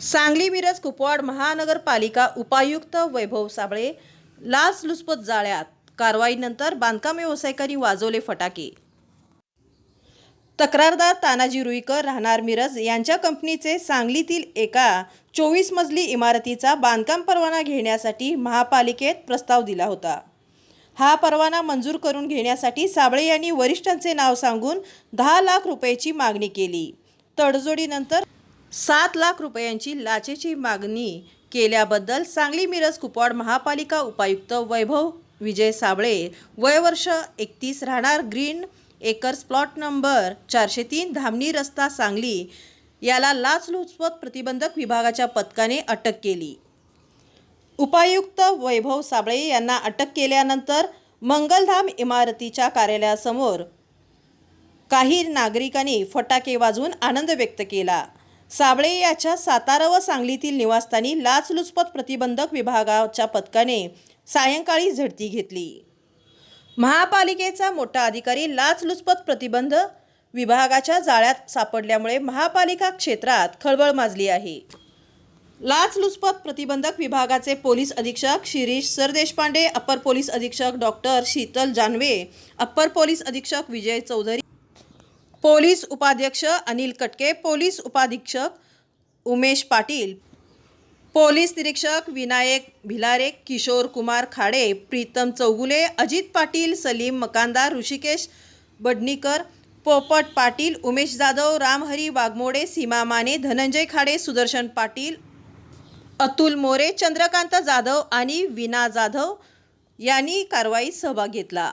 सांगली मिरज कुपवाड महानगरपालिका उपायुक्त वैभव साबळे लाचलुचपत जाळ्यात कारवाईनंतर बांधकाम व्यावसायिकांनी वाजवले फटाके. तक्रारदार तानाजी रुईकर राहणार मिरज यांच्या कंपनीचे सांगलीतील एका चोवीस मजली इमारतीचा बांधकाम परवाना घेण्यासाठी महापालिकेत प्रस्ताव दिला होता. हा परवाना मंजूर करून घेण्यासाठी साबळे यांनी वरिष्ठांचे नाव सांगून दहा लाख रुपयाची मागणी केली. तडजोडीनंतर सात लाख रुपयांची लाचेची मागणी केल्याबद्दल सांगली मिरज कुपवाड महापालिका उपायुक्त वैभव विजय साबळे वयवर्ष एकतीस राहणार ग्रीन एकर्स प्लॉट नंबर चारशे तीन धामणी रस्ता सांगली याला लाचलुचपत प्रतिबंधक विभागाच्या पथकाने अटक केली. उपायुक्त वैभव साबळे यांना अटक केल्यानंतर मंगलधाम इमारतीच्या कार्यालयासमोर काही नागरिकांनी फटाके वाजवून आनंद व्यक्त केला. साबळे याच्या सातारा व सांगलीतील निवासस्थानी लाचलुचपत प्रतिबंधक विभागाच्या पथकाने सायंकाळी झडती घेतली. महापालिकेचा मोठा अधिकारी लाचलुचपत प्रतिबंध विभागाच्या जाळ्यात सापडल्यामुळे महापालिका क्षेत्रात खळबळ माजली आहे. लाचलुचपत प्रतिबंधक विभागाचे पोलीस अधीक्षक शिरीष सरदेशपांडे अप्पर पोलीस अधीक्षक doctor Sheetal Janve upper police अधीक्षक विजय चौधरी पोलीस उपाध्यक्ष अनिल कटके पोलीस उपाधीक्षक उमेश पाटील पोलीस निरीक्षक विनायक भिलारे किशोर कुमार खाडे प्रीतम चौगुले अजित पाटील सलीम मकानदार ऋषिकेश बडनीकर पोपट पाटील उमेश जाधव रामहरी वाघमोडे सीमा माने धनंजय खाडे सुदर्शन पाटील अतुल मोरे चंद्रकांत जाधव आणि विना जाधव यांनी कारवाईत सहभाग घेतला.